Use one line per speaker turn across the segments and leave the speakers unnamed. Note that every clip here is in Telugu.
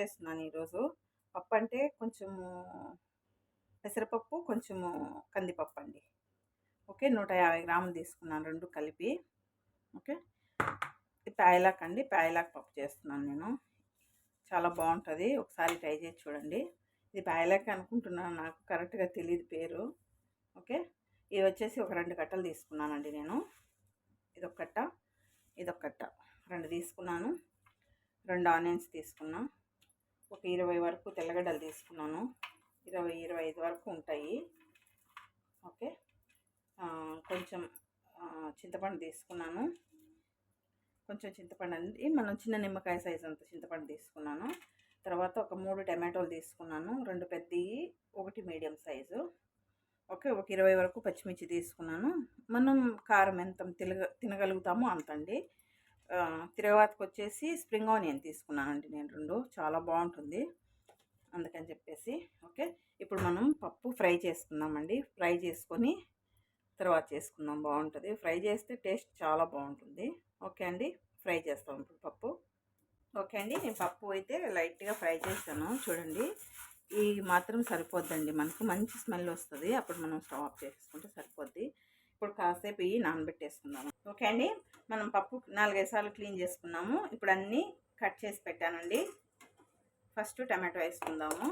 చేస్తున్నాను ఈరోజు. పప్పు అంటే కొంచెము పెసరపప్పు కొంచెము కందిపప్పు అండి ఓకే నూట యాభై గ్రాములు తీసుకున్నాను రెండు కలిపి. ఓకే ఇది ప్యాయలాక్ అండి ప్యాయలాక్ పప్పు చేస్తున్నాను నేను. చాలా బాగుంటుంది ఒకసారి ట్రై చేసి చూడండి. ఇది ప్యాయలాక్ అనుకుంటున్నాను నాకు కరెక్ట్గా తెలియదు పేరు. ఓకే ఇది వచ్చేసి ఒక రెండు కట్టలు తీసుకున్నానండి నేను. ఇదొక కట్ట ఇదొక కట్ట రెండు తీసుకున్నాను. రెండు ఆనియన్స్ తీసుకున్నాను ఒక ఇరవై వరకు తెల్లగడ్డలు తీసుకున్నాను. ఇరవై ఇరవై ఐదు వరకు ఉంటాయి. ఓకే. కొంచెం చింతపండు తీసుకున్నాను. కొంచెం చింతపండు అండి. మనం చిన్న నిమ్మకాయ సైజ్ అంత చింతపండు తీసుకున్నాను. తర్వాత ఒక మూడు టమాటోలు తీసుకున్నాను. రెండు పెద్దవి ఒకటి మీడియం సైజు. ఓకే ఒక ఇరవై వరకు పచ్చిమిర్చి తీసుకున్నాను. మనం కారం ఎంత తినగ తినగలుగుతామో అంత అండి తిరగవాతకు వచ్చేసి స్ప్రింగ్ ఆనియన్ తీసుకున్నానండి నేను రెండు. చాలా బాగుంటుంది. అందుకని చెప్పేసి ఓకే. ఇప్పుడు మనం పప్పు ఫ్రై చేసుకుందామండి. ఫ్రై చేసుకొని తర్వాత చేసుకుందాం. బాగుంటుంది. ఫ్రై చేస్తే టేస్ట్ చాలా బాగుంటుంది. ఓకే అండి. ఫ్రై చేస్తాం ఇప్పుడు పప్పు. ఓకే అండి. నేను పప్పు అయితే లైట్గా ఫ్రై చేస్తాను చూడండి. ఈ మాత్రం సరిపోద్దండి మనకు. మంచి స్మెల్ వస్తుంది. అప్పుడు మనం స్టవ్ ఆఫ్ చేసుకుంటే సరిపోద్ది. ఇప్పుడు కాసేపు ఇవి నానబెట్టేసుకుందాము ఓకే అండి. మనం పప్పు నాలుగైదు సార్లు క్లీన్ చేసుకున్నాము. ఇప్పుడు అన్నీ కట్ చేసి పెట్టానండి. ఫస్ట్ టమాటో వేసుకుందాము.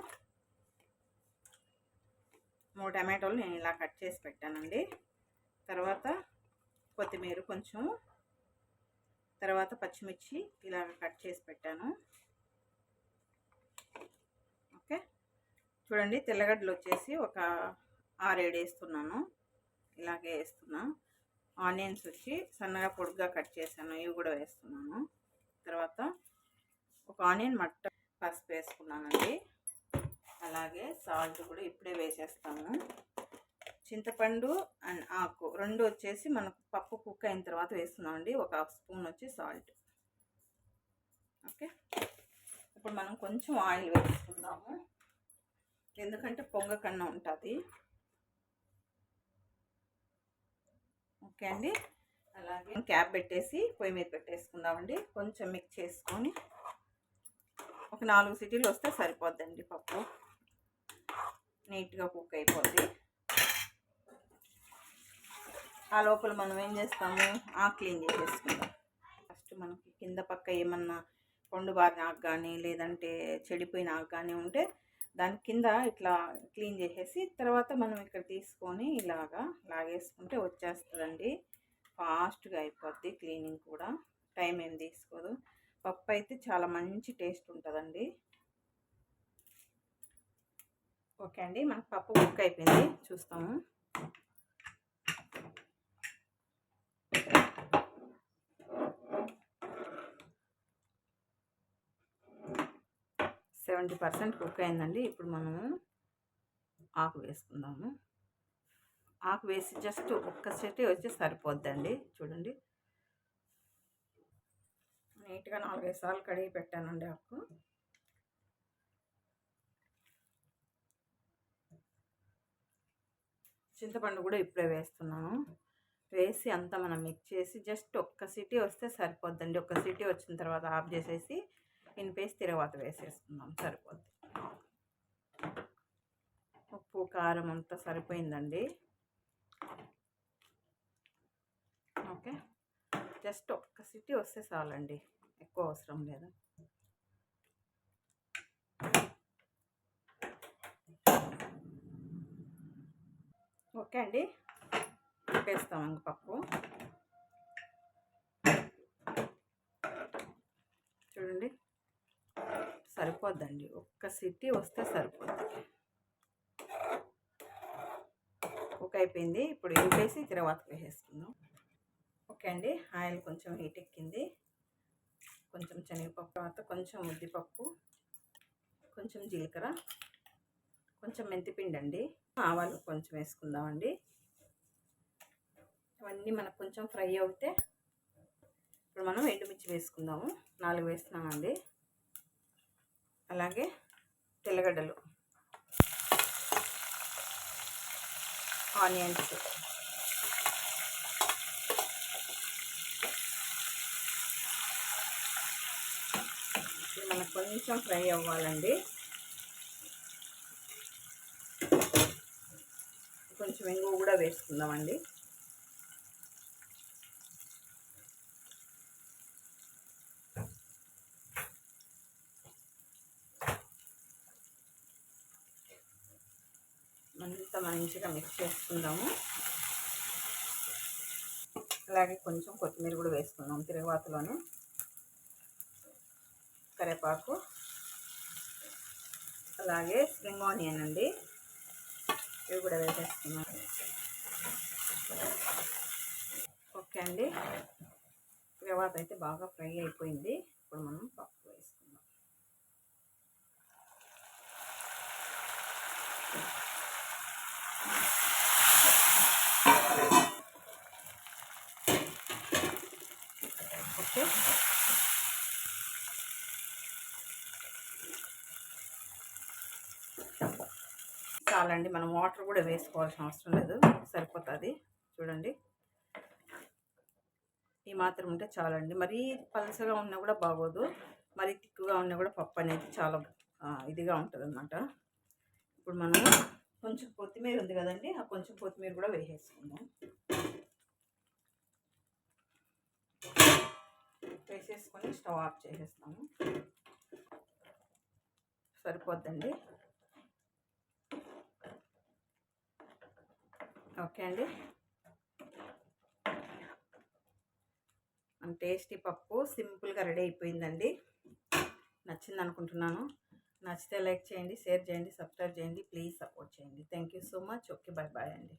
మూడు టమాటోలు నేను ఇలా కట్ చేసి పెట్టానండి. తర్వాత కొత్తిమీర కొంచెం తర్వాత పచ్చిమిర్చి ఇలా కట్ చేసి పెట్టాను. ఓకే? చూడండి తెల్లగడ్డలు వచ్చేసి ఒక ఆరేడు వేస్తున్నాను. ఇలాగే వేస్తున్నాను ఆనియన్స్ వచ్చి సన్నగా పొడుగ్గా కట్ చేశాను. ఇవి కూడా వేస్తున్నాను. తర్వాత ఒక ఆనియన్ మట్ట పసుపు వేసుకున్నానండి. అలాగే సాల్ట్ కూడా ఇప్పుడే వేసేస్తాము చింతపండు అండ్ ఆకు రెండు వచ్చేసి మనకు పప్పు కుక్ అయిన తర్వాత వేస్తున్నామండి. ఒక హాఫ్ స్పూన్ వచ్చి సాల్ట్. ఓకే? ఇప్పుడు మనం కొంచెం ఆయిల్ వేసుకుందాము. ఎందుకంటే పొంగకన్నా ఉంటుంది. ఓకే అండి. అలాగే క్యాప్ పెట్టేసి పొయ్యి మీద పెట్టేసుకుందామండి. కొంచెం మిక్స్ చేసుకొని ఒక నాలుగు సిటీలు వస్తే సరిపోద్దండి పప్పు. నీట్గా కుక్ అయిపోద్ది. ఆ లోపల మనం ఏం చేస్తాము? ఆ క్లీన్ చేసేసుకుందాం. ఫస్ట్ మనకి కింద పక్క ఏమన్నా కొండు బారిన ఆకు కానీ లేదంటే చెడిపోయిన ఆకు కానీ ఉంటే దాని కింద ఇట్లా క్లీన్ చేసేసి తర్వాత మనం ఇక్కడ తీసుకొని ఇలాగా లాగేసుకుంటే వచ్చేస్తుందండి. ఫాస్ట్గా అయిపోద్ది క్లీనింగ్ కూడా. టైం ఏం తీసుకోదు. పప్పు అయితే చాలా మంచి టేస్ట్ ఉంటుందండి. ఓకే అండి. మనకు పప్పు కుక్ అయిపోయింది. చూస్తాము. సెవెంటీ పర్సెంట్ కుక్ అయిందండి. ఇప్పుడు మనము ఆకు వేసుకుందాము. ఆకు వేసి జస్ట్ ఒక్క సెట్ వచ్చి సరిపోద్దండి. చూడండి. నీట్గా నాలుగైదు సార్లు కడిగి పెట్టానండి ఆకు. చింతపండు కూడా ఇప్పుడే వేస్తున్నాను. వేసి అంతా మనం మిక్స్ చేసి జస్ట్ ఒక్క సిటీ వస్తే సరిపోద్దండి. ఒక్క సిటీ వచ్చిన తర్వాత ఆఫ్ చేసేసి ఇనిపేసి తర్వాత వేసేసుకుందాం సరిపోద్ది. ఉప్పు కారం అంతా సరిపోయిందండి. ఓకే. జస్ట్ ఒక్క సిటీ వస్తే చాలండి ఎక్కువ అవసరం లేదు. ఓకే అండి. వేస్తాం ఇంక పప్పు. చూడండి. సరిపోద్దండి. ఒక్క సిటీ వస్తే సరిపోద్ది. కుక్ అయిపోయింది. ఇప్పుడు ఇంకేసి తర్వాత వేసేసుకుందాం. ఓకే అండి. ఆయిల్ కొంచెం హీట్ ఎక్కింది. కొంచెం శనగపప్పు తర్వాత కొంచెం ఉద్దిపప్పు కొంచెం జీలకర్ర కొంచెం మెంతిపిండి అండి. ఆవాలు కొంచెం వేసుకుందామండి. అవన్నీ మనకు కొంచెం ఫ్రై అవుతే ఇప్పుడు మనం ఎండుమిర్చి వేసుకుందాము. నాలుగు వేస్తున్నామండి. అలాగే తెల్లగడ్డలు ఆనియన్స్ మనకు కొంచెం ఫ్రై అవ్వాలండి. కొంచెం ఇంగువ కూడా వేసుకుందామండి అంతా మంచిగా మిక్స్ చేసుకుందాము. అలాగే కొంచెం కొత్తిమీర కూడా వేసుకుందాం తిరుగుబాతులోనే కరివేపాకు. అలాగే స్ప్రింగ్ ఆనియన్ అండి. ఇవి కూడా వేసేస్తున్నాం ఓకే అండి. తర్వాత అయితే బాగా ఫ్రై అయిపోయింది. ఇప్పుడు మనం పప్పు వేసుకుందాం ఓకే చాలండి మనం వాటర్ కూడా వేసుకోవాల్సిన అవసరం లేదు. సరిపోతుంది. చూడండి. ఈ మాత్రం ఉంటే చాలండి. మరీ పలసగా ఉన్నా కూడా బాగోదు. మరీ తిక్కుగా ఉన్నా కూడా పప్పు అనేది చాలా ఇదిగా ఉంటుంది అన్నమాట ఇప్పుడు మనం కొంచెం కొత్తిమీర ఉంది కదండి. ఆ కొంచెం కొత్తిమీర కూడా వేసేసుకుందాం. వేసేసుకొని స్టవ్ ఆఫ్ చేసేస్తాము. సరిపోద్దండి. ఓకే అండి. మన టేస్టీ పప్పు సింపుల్గా రెడీ అయిపోయిందండి. నచ్చింది అనుకుంటున్నాను. నచ్చితే లైక్ చేయండి షేర్ చేయండి సబ్స్క్రైబ్ చేయండి ప్లీజ్ సపోర్ట్ చేయండి. Thank you so much. Okay bye bye అండి.